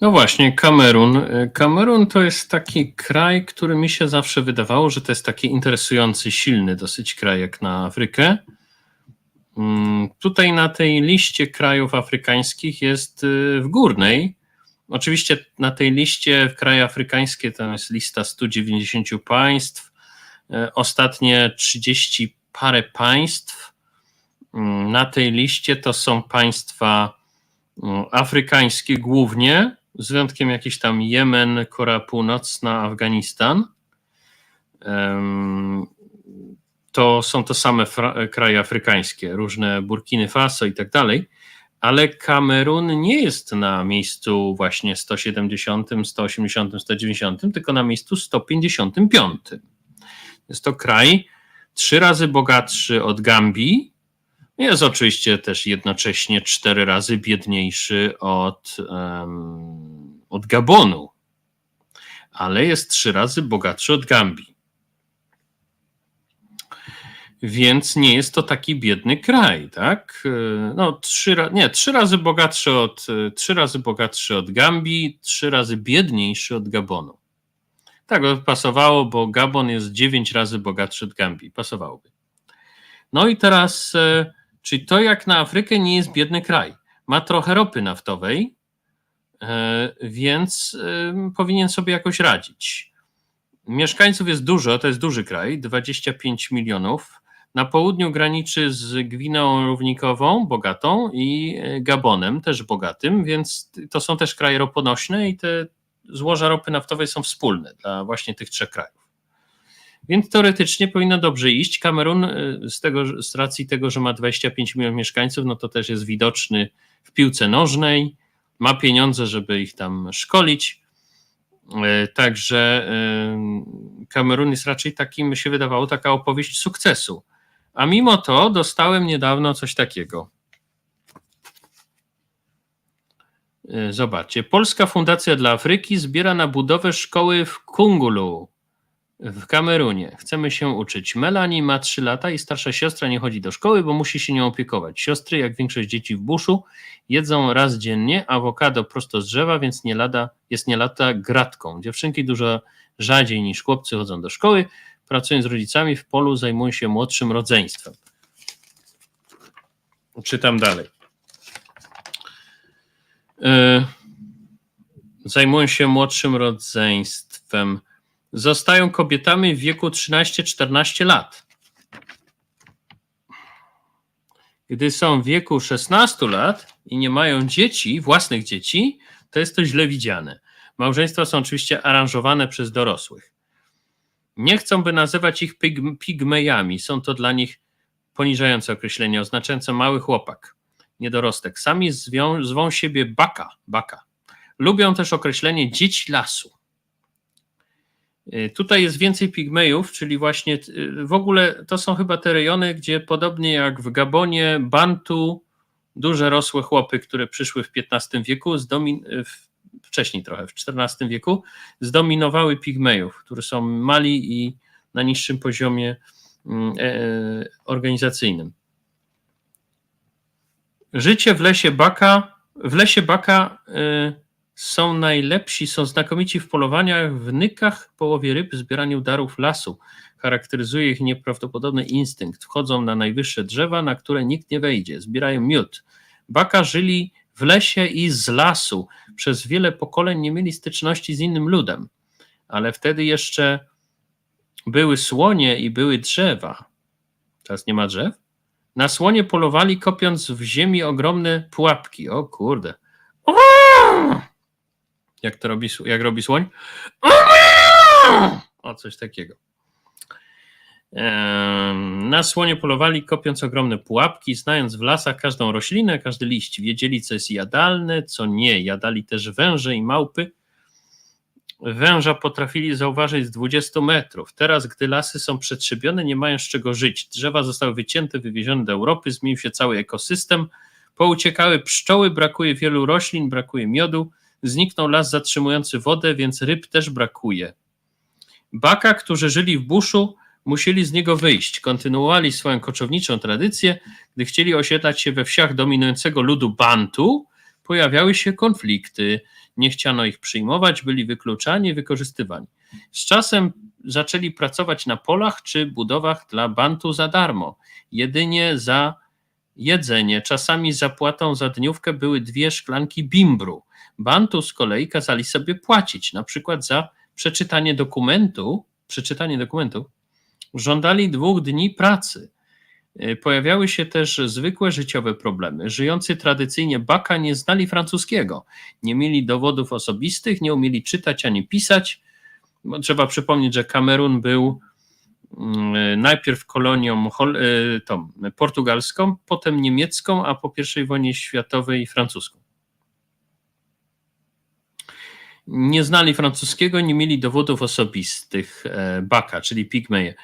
No właśnie, Kamerun. Kamerun to jest taki kraj, który mi się zawsze wydawało, że to jest taki interesujący, silny dosyć kraj jak na Afrykę. Mm, Tutaj na tej liście krajów afrykańskich jest y, w górnej. Oczywiście na tej liście kraje afrykańskie tam jest lista 190 państw, y, ostatnie 30 parę państw. Mm, Na tej liście to są państwa mm, afrykańskie głównie, z wyjątkiem jakiś tam Jemen, Korea Północna, Afganistan. To są to same kraje afrykańskie, różne Burkiny Faso i tak dalej, ale Kamerun nie jest na miejscu właśnie 170, 180, 190, tylko na miejscu 155. Jest to kraj trzy razy bogatszy od Gambii, jest oczywiście też jednocześnie cztery razy biedniejszy od, em, od Gabonu, ale jest trzy razy bogatszy od Gambii. Więc nie jest to taki biedny kraj, tak? E, No, trzy, nie, trzy razy bogatszy od, e, trzy razy bogatszy od Gambii, trzy razy biedniejszy od Gabonu. Tak, pasowało, bo Gabon jest dziewięć razy bogatszy od Gambii. Pasowałoby. No i teraz, e, czyli to jak na Afrykę nie jest biedny kraj. Ma trochę ropy naftowej, więc e, powinien sobie jakoś radzić. Mieszkańców jest dużo, to jest duży kraj, 25 milionów. Na południu graniczy z Gwineą Równikową, bogatą, i e, Gabonem, też bogatym, więc to są też kraje roponośne i te złoża ropy naftowej są wspólne dla właśnie tych trzech krajów. Więc teoretycznie powinno dobrze iść. Kamerun e, z, tego, z racji tego, że ma 25 milionów mieszkańców, no to też jest widoczny w piłce nożnej, ma pieniądze, żeby ich tam szkolić. E, Także e, Kamerun jest raczej takim, mi się wydawało, taka opowieść sukcesu. A mimo to dostałem niedawno coś takiego. E, Zobaczcie. Polska Fundacja dla Afryki zbiera na budowę szkoły w Kungulu w Kamerunie. Chcemy się uczyć. Melanie ma 3 lata i starsza siostra nie chodzi do szkoły, bo musi się nią opiekować. Siostry, jak większość dzieci w buszu, jedzą raz dziennie awokado prosto z drzewa, więc nie lada, jest nie lata gratką. Dziewczynki dużo rzadziej niż chłopcy chodzą do szkoły. Pracując z rodzicami w polu, zajmują się młodszym rodzeństwem. Czytam dalej. E, Zajmują się młodszym rodzeństwem. Zostają kobietami w wieku 13-14 lat. Gdy są w wieku 16 lat i nie mają dzieci, własnych dzieci, to jest to źle widziane. Małżeństwa są oczywiście aranżowane przez dorosłych. Nie chcą, by nazywać ich pig- pigmejami. Są to dla nich poniżające określenie, oznaczające mały chłopak, niedorostek. Sami zwią, zwą siebie baka, baka. Lubią też określenie dzieci lasu. Y, Tutaj jest więcej pigmejów, czyli właśnie y, w ogóle to są chyba te rejony, gdzie podobnie jak w Gabonie, Bantu, duże rosłe chłopy, które przyszły w XV wieku, zdomin- w, wcześniej trochę, w XIV wieku, zdominowały pigmejów, którzy są mali i na niższym poziomie mm, e, organizacyjnym. Życie w lesie Baka, w lesie Baka y, są najlepsi, są znakomici w polowaniach, w nykach, połowie ryb, zbieraniu darów lasu. Charakteryzuje ich nieprawdopodobny instynkt. Wchodzą na najwyższe drzewa, na które nikt nie wejdzie. Zbierają miód. Baka żyli w lesie i z lasu. Przez wiele pokoleń nie mieli styczności z innym ludem. Ale wtedy jeszcze były słonie i były drzewa. Teraz nie ma drzew? Na słonie polowali, kopiąc w ziemi ogromne pułapki. O kurde. Jak to robi, jak robi słoń? O, coś takiego. Na słonie polowali, kopiąc ogromne pułapki, znając w lasach każdą roślinę, każdy liść. Wiedzieli, co jest jadalne, co nie. Jadali też węże i małpy. Węża potrafili zauważyć z 20 metrów. Teraz, gdy lasy są przetrzebione, nie mają z czego żyć. Drzewa zostały wycięte, wywiezione do Europy, zmienił się cały ekosystem. Pouciekały pszczoły, brakuje wielu roślin, brakuje miodu. Zniknął las zatrzymujący wodę, więc ryb też brakuje. Baka, którzy żyli w buszu, musieli z niego wyjść. Kontynuowali swoją koczowniczą tradycję. Gdy chcieli osiedlać się we wsiach dominującego ludu Bantu, pojawiały się konflikty. Nie chciano ich przyjmować, byli wykluczani, wykorzystywani. Z czasem zaczęli pracować na polach czy budowach dla Bantu za darmo, jedynie za jedzenie. Czasami zapłatą za dniówkę były dwie szklanki bimbru. Bantu z kolei kazali sobie płacić, na przykład za przeczytanie dokumentu, przeczytanie dokumentu, żądali dwóch dni pracy. E, Pojawiały się też zwykłe życiowe problemy. Żyjący tradycyjnie Baka nie znali francuskiego, nie mieli dowodów osobistych, nie umieli czytać ani pisać. Trzeba przypomnieć, że Kamerun był mm, najpierw kolonią e, tą, portugalską, potem niemiecką, a po I wojnie światowej francuską. Nie znali francuskiego, nie mieli dowodów osobistych e, Baka, czyli Pigmeje.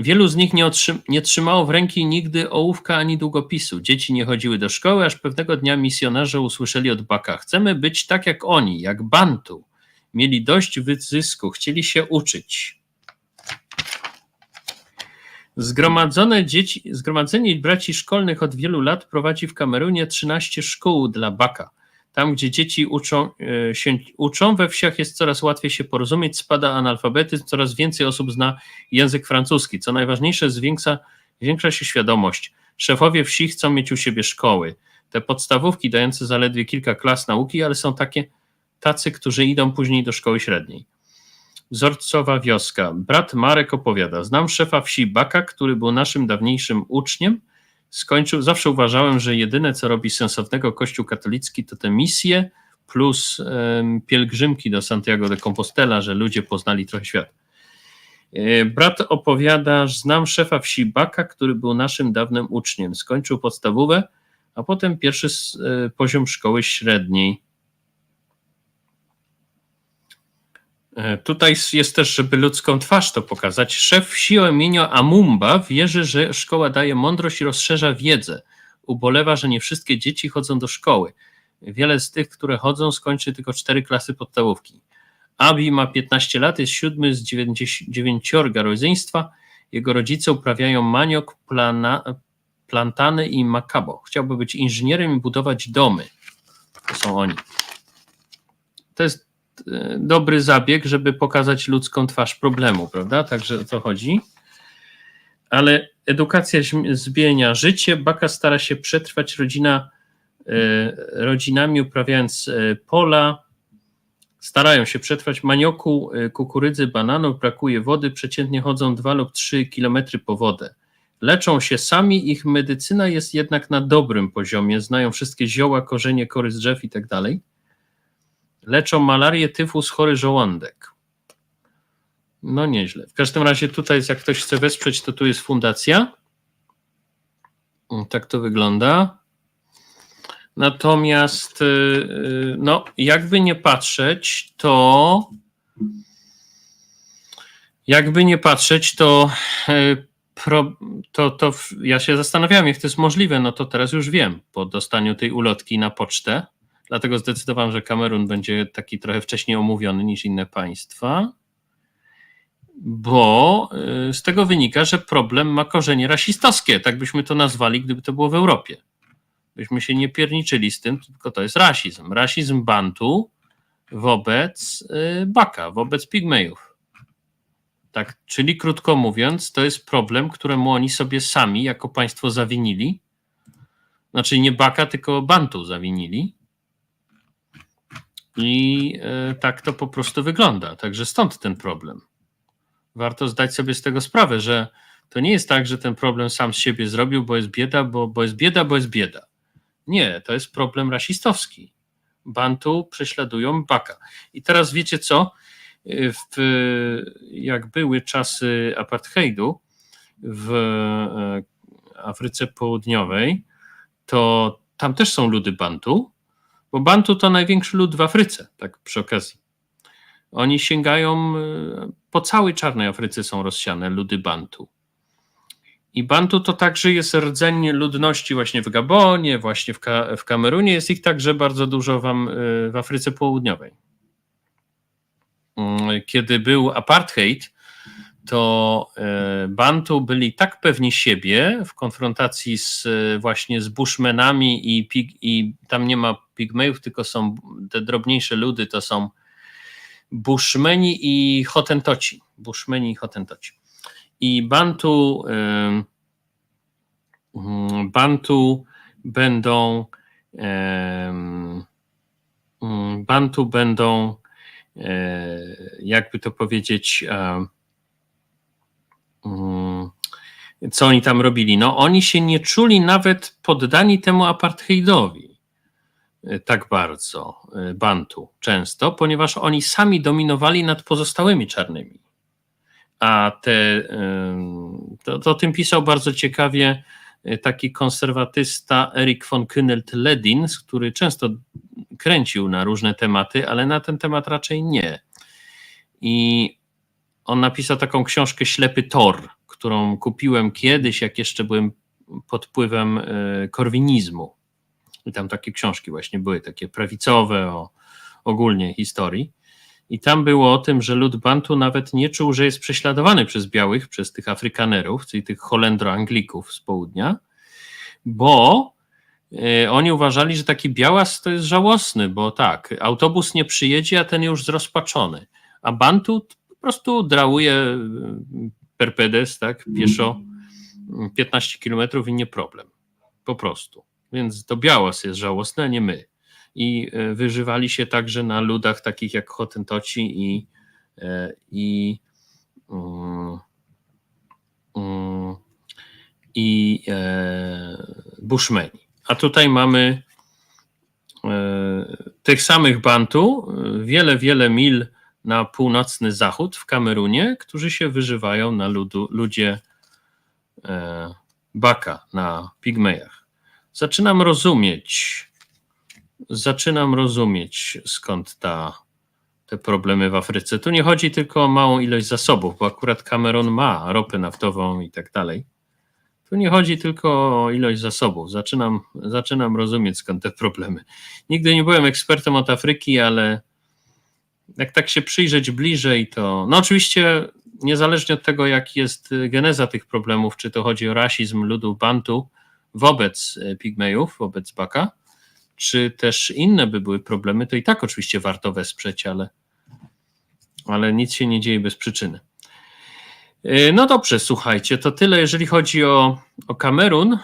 Wielu z nich nie, nie trzymało w ręki nigdy ołówka ani długopisu. Dzieci nie chodziły do szkoły, aż pewnego dnia misjonarze usłyszeli od Baka: Chcemy być tak jak oni, jak Bantu. Mieli dość wyzysku, chcieli się uczyć. Zgromadzone dzieci, zgromadzenie braci szkolnych od wielu lat prowadzi w Kamerunie 13 szkół dla Baka. Tam, gdzie dzieci uczą, e, się uczą, we wsiach jest coraz łatwiej się porozumieć, spada analfabetyzm, coraz więcej osób zna język francuski. Co najważniejsze, zwiększa, zwiększa się świadomość. Szefowie wsi chcą mieć u siebie szkoły. Te podstawówki dające zaledwie kilka klas nauki, ale są takie tacy, którzy idą później do szkoły średniej. Wzorcowa wioska. Brat Marek opowiada. Znam szefa wsi Baka, który był naszym dawniejszym uczniem. Skończył, zawsze uważałem, że jedyne, co robi sensownego Kościół katolicki, to te misje plus em, pielgrzymki do Santiago de Compostela, że ludzie poznali trochę świat. E, Brat opowiada, że znam szefa wsi Baka, który był naszym dawnym uczniem. Skończył podstawówę, a potem pierwszy e, poziom szkoły średniej. Tutaj jest też, żeby ludzką twarz to pokazać. Szef wsi o imieniu Amumba wierzy, że szkoła daje mądrość i rozszerza wiedzę. Ubolewa, że nie wszystkie dzieci chodzą do szkoły. Wiele z tych, które chodzą, skończy tylko cztery klasy podstawówki. Abi ma 15 lat, jest siódmy z 99 rodzeństwa. Jego rodzice uprawiają maniok, plana, plantany i makabo. Chciałby być inżynierem i budować domy. To są oni. To jest e, dobry zabieg, żeby pokazać ludzką twarz problemu, prawda? Także o to chodzi. Ale edukacja zmienia życie. Baka stara się przetrwać rodzina, e, rodzinami, uprawiając e, pola. Starają się przetrwać manioku, kukurydzy, bananów, brakuje wody, przeciętnie chodzą 2 lub 3 kilometry po wodę. Leczą się sami, ich medycyna jest jednak na dobrym poziomie, znają wszystkie zioła, korzenie, kory z drzew i tak dalej leczą malarię, tyfus, chory żołądek. No nieźle. W każdym razie tutaj, jak ktoś chce wesprzeć, to tu jest fundacja. Mm, Tak to wygląda. Natomiast, y, y, no, jakby nie patrzeć, to jakby nie patrzeć, to, y, to, to ja się zastanawiałem, jak to jest możliwe. No to teraz już wiem po dostaniu tej ulotki na pocztę. Dlatego zdecydowałem, że Kamerun będzie taki trochę wcześniej omówiony niż inne państwa, bo y, z tego wynika, że problem ma korzenie rasistowskie. Tak byśmy to nazwali, gdyby to było w Europie. Byśmy się nie pierniczyli z tym, tylko to jest rasizm. Rasizm Bantu wobec y, Baka, wobec Pigmejów. Tak, czyli krótko mówiąc, to jest problem, któremu oni sobie sami jako państwo zawinili. Znaczy nie Baka, tylko Bantu zawinili. I e, tak to po prostu wygląda. Także stąd ten problem. Warto zdać sobie z tego sprawę, że to nie jest tak, że ten problem sam z siebie zrobił, bo jest bieda, bo, bo jest bieda, bo jest bieda. Nie, to jest problem rasistowski. Bantu prześladują Baka. I teraz wiecie co? W, jak były czasy apartheidu w e, Afryce Południowej, to tam też są ludy Bantu, bo Bantu to największy lud w Afryce, tak przy okazji. Oni sięgają, y, po całej czarnej Afryce są rozsiane ludy Bantu. I Bantu to także jest rdzeń ludności właśnie w Gabonie, właśnie w, Ka- w Kamerunie. Jest ich także bardzo dużo wam, y, w Afryce Południowej. Mm, Kiedy był apartheid, to e, Bantu byli tak pewni siebie w konfrontacji z właśnie z Bushmenami i, i tam nie ma pigmejów, tylko są te drobniejsze ludy to są Bushmeni i Hotentoci. Bushmeni i Hotentoci. I Bantu, mm, Bantu będą mm, Bantu będą e, jakby to powiedzieć e, mm, co oni tam robili? No oni się nie czuli nawet poddani temu apartheidowi tak bardzo, e, Bantu często, ponieważ oni sami dominowali nad pozostałymi czarnymi. A te, to, to o tym pisał bardzo ciekawie e, taki konserwatysta Erik von Kühnelt-Ledin, który często kręcił na różne tematy, ale na ten temat raczej nie. I on napisał taką książkę Ślepy Tor, którą kupiłem kiedyś, jak jeszcze byłem pod wpływem e, korwinizmu. I tam takie książki właśnie były, takie prawicowe o ogólnie historii. I tam było o tym, że lud Bantu nawet nie czuł, że jest prześladowany przez białych, przez tych Afrykanerów, czyli tych Holendro-Anglików z południa, bo e, oni uważali, że taki białas to jest żałosny, bo tak, autobus nie przyjedzie, a ten już zrozpaczony. A Bantu po prostu drałuje e, perpedes, tak, pieszo 15 kilometrów i nie problem. Po prostu. Więc to białas jest żałosny, a nie my. I e, wyżywali się także na ludach takich jak Hotentoci i, e, i, i e, Bushmeni. A tutaj mamy tych samych Bantu, wiele, wiele mil na północny zachód w Kamerunie, którzy się wyżywają na ludu, ludzie e, Baka, na Pigmejach. Zaczynam rozumieć, zaczynam rozumieć skąd ta, te problemy w Afryce. Tu nie chodzi tylko o małą ilość zasobów, bo akurat Kamerun ma ropę naftową i tak dalej. Tu nie chodzi tylko o ilość zasobów. Zaczynam, zaczynam rozumieć skąd te problemy. Nigdy nie byłem ekspertem od Afryki, ale jak tak się przyjrzeć bliżej, to no oczywiście niezależnie od tego, jak jest geneza tych problemów, czy to chodzi o rasizm ludu Bantu wobec e, pigmejów, wobec Baka, czy też inne by były problemy, to i tak oczywiście warto wesprzeć, ale, ale nic się nie dzieje bez przyczyny. E, no dobrze, słuchajcie, to tyle, jeżeli chodzi o, o Kamerun.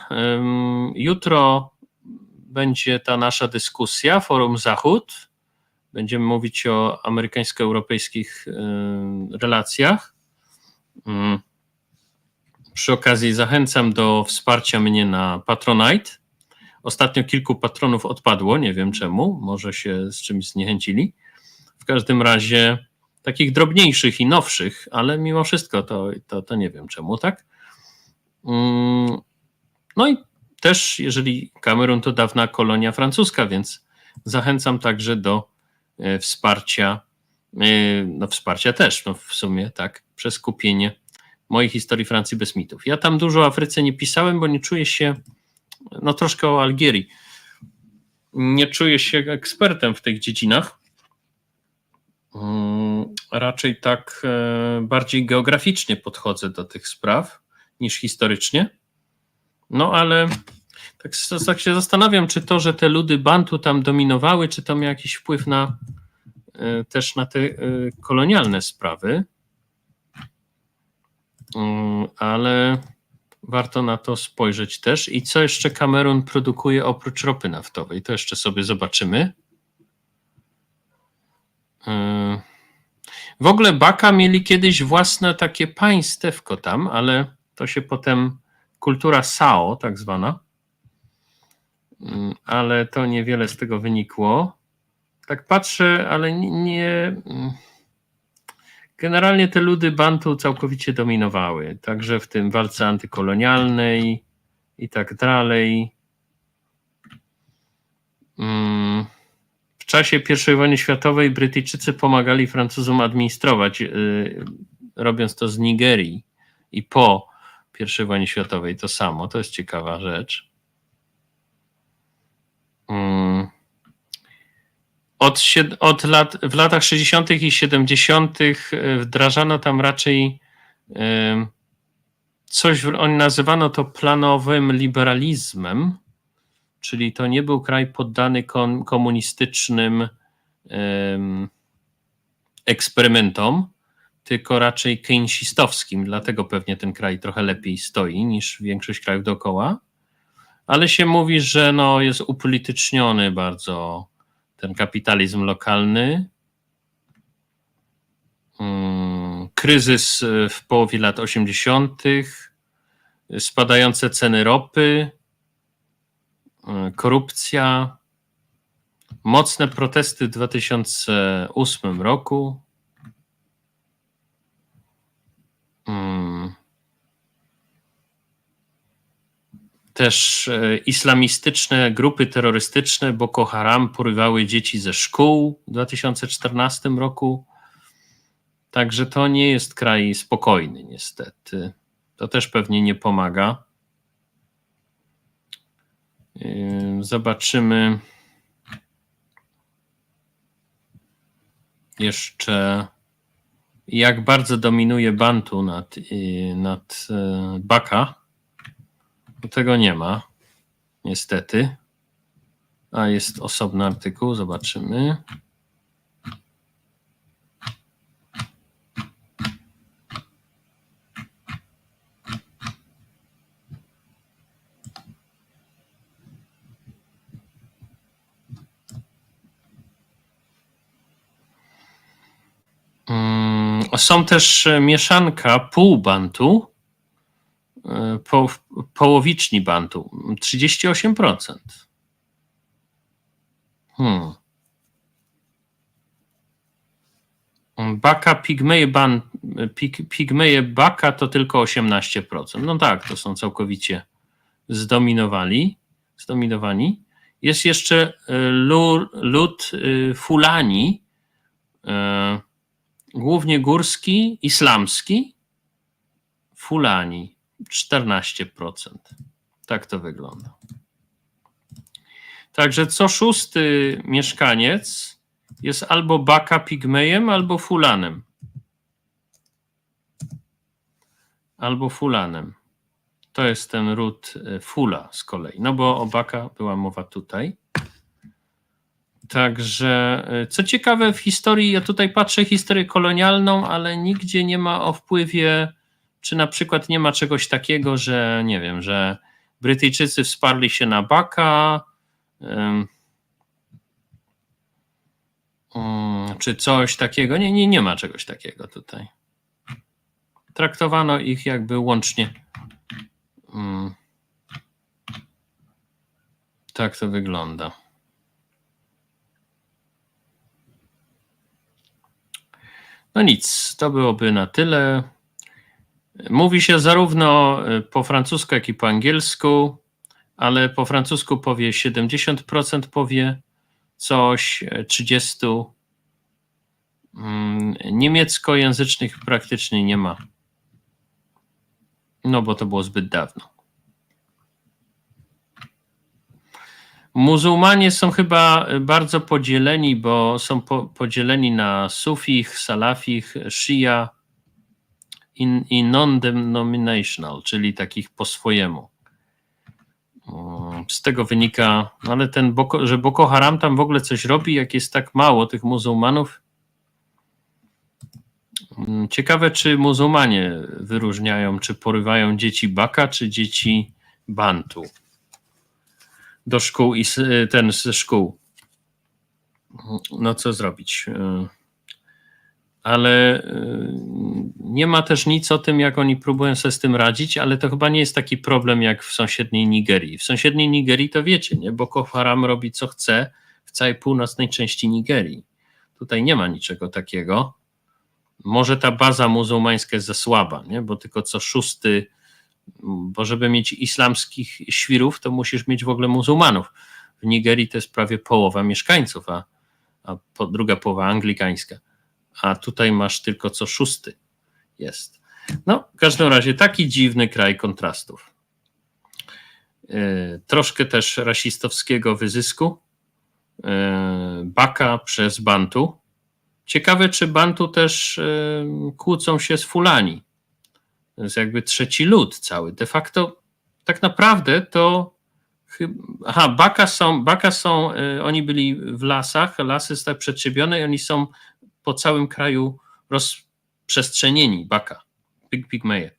Jutro będzie ta nasza dyskusja, Forum Zachód Będziemy mówić o amerykańsko-europejskich relacjach. Przy okazji zachęcam do wsparcia mnie na Patronite. Ostatnio kilku patronów odpadło, nie wiem czemu, może się z czymś zniechęcili. W każdym razie takich drobniejszych i nowszych, ale mimo wszystko to, to, to nie wiem czemu, tak? Mm. No i też, jeżeli Kamerun to dawna kolonia francuska, więc zachęcam także do E, wsparcia, e, no wsparcia też, no w sumie, tak, przez kupienie mojej historii Francji bez mitów. Ja tam dużo o Afryce nie pisałem, bo nie czuję się, no troszkę o Algierii, nie czuję się ekspertem w tych dziedzinach. Mm, raczej tak e, bardziej geograficznie podchodzę do tych spraw niż historycznie. No ale tak, tak się zastanawiam, czy to, że te ludy Bantu tam dominowały, czy to miał jakiś wpływ na e, też na te e, kolonialne sprawy. Mm, ale warto na to spojrzeć też. I co jeszcze Kamerun produkuje oprócz ropy naftowej? To jeszcze sobie zobaczymy. E, w ogóle Baka mieli kiedyś własne takie państewko tam, ale to się potem kultura Sao, tak zwana, Mm, ale to niewiele z tego wynikło. Tak patrzę, ale nie. Generalnie te ludy Bantu całkowicie dominowały, także w tym walce antykolonialnej i tak dalej. Mm, w czasie I wojny światowej Brytyjczycy pomagali Francuzom administrować, y, robiąc to z Nigerii i po I wojnie światowej to samo. To jest ciekawa rzecz. Mm. Od, od lat, w latach 60. i 70. E, wdrażano tam raczej e, coś, oni nazywano to planowym liberalizmem, czyli to nie był kraj poddany komunistycznym eksperymentom, tylko raczej keynesistowskim, dlatego pewnie ten kraj trochę lepiej stoi niż większość krajów dookoła. Ale się mówi, że no jest upolityczniony bardzo ten kapitalizm lokalny. Mm, Kryzys y, w połowie lat 80., spadające ceny ropy, y, korupcja, mocne protesty w 2008 roku. Też e, islamistyczne grupy terrorystyczne Boko Haram porywały dzieci ze szkół w 2014 roku. Także to nie jest kraj spokojny, niestety. To też pewnie nie pomaga. Yy, Zobaczymy jeszcze, jak bardzo dominuje Bantu nad, yy, nad Baka. Bo Tego nie ma, niestety. A jest osobny artykuł, zobaczymy. Mm, Są też e, mieszanka pół bantu, po, połowiczni bantu, 38%. Hmm. Baka, pigmeje, ban, pig, pigmeje baka to tylko 18%. No tak, to są całkowicie zdominowali, zdominowani. Jest jeszcze e, lu- lud e, Fulani, e, głównie górski, islamski, Fulani 14%. Tak to wygląda. Także co szósty mieszkaniec jest albo Baka Pigmejem, albo Fulanem. Albo Fulanem. To jest ten ród e, Fula z kolei. No bo o Baka była mowa tutaj. Także, e, co ciekawe, w historii, ja tutaj patrzę historię kolonialną, ale nigdzie nie ma o wpływie, czy na przykład nie ma czegoś takiego, że nie wiem, że Brytyjczycy wsparli się na Baka, ym, czy coś takiego. Nie, nie, nie ma czegoś takiego tutaj. Traktowano ich jakby łącznie. Ym. Tak to wygląda. No nic, to byłoby na tyle. Mówi się zarówno e, po francusku, jak i po angielsku, ale po francusku powie 70%, powie coś, e, 30%. Mm, Niemieckojęzycznych praktycznie nie ma. No bo to było zbyt dawno. Muzułmanie są chyba bardzo podzieleni, bo są po, podzieleni na sufich, salafich, shia i, i non-denominational, czyli takich po swojemu. Z tego wynika, ale ten, Boko, że Boko Haram tam w ogóle coś robi, jak jest tak mało tych muzułmanów. Mm, Ciekawe, czy muzułmanie wyróżniają, czy porywają dzieci Baka, czy dzieci Bantu do szkół i ten ze szkół. No co zrobić? Ale y, nie ma też nic o tym, jak oni próbują sobie z tym radzić, ale to chyba nie jest taki problem jak w sąsiedniej Nigerii. W sąsiedniej Nigerii to wiecie, nie? Boko Haram robi co chce w całej północnej części Nigerii. Tutaj nie ma niczego takiego. Może ta baza muzułmańska jest za słaba, nie? bo tylko co szósty bo żeby mieć islamskich świrów, to musisz mieć w ogóle muzułmanów. W Nigerii to jest prawie połowa mieszkańców, a, a po, druga połowa anglikańska. A tutaj masz tylko co szósty jest. No, w każdym razie taki dziwny kraj kontrastów. Yy, troszkę też rasistowskiego wyzysku. Yy, Baka przez Bantu. Ciekawe, czy Bantu też yy, kłócą się z Fulani. To jest jakby trzeci lud cały. De facto, tak naprawdę to Aha, Baka są, Baka są, oni byli w lasach, lasy zostały przetrzebione i oni są po całym kraju rozprzestrzenieni, Baka, Big Pygmeje.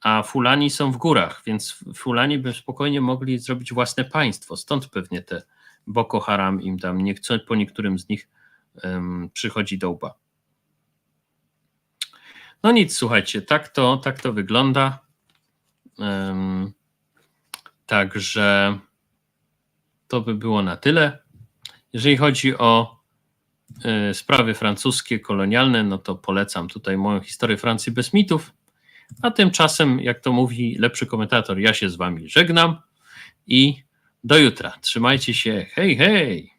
A Fulani są w górach, więc Fulani by spokojnie mogli zrobić własne państwo, stąd pewnie te Boko Haram im tam nie chce, po niektórym z nich em, przychodzi do łba. No nic, słuchajcie, tak to, tak to wygląda. Em, Także to by było na tyle. Jeżeli chodzi o sprawy francuskie, kolonialne, no to polecam tutaj moją historię Francji bez mitów. A tymczasem, jak to mówi lepszy komentator, ja się z wami żegnam i do jutra. Trzymajcie się. Hej, hej!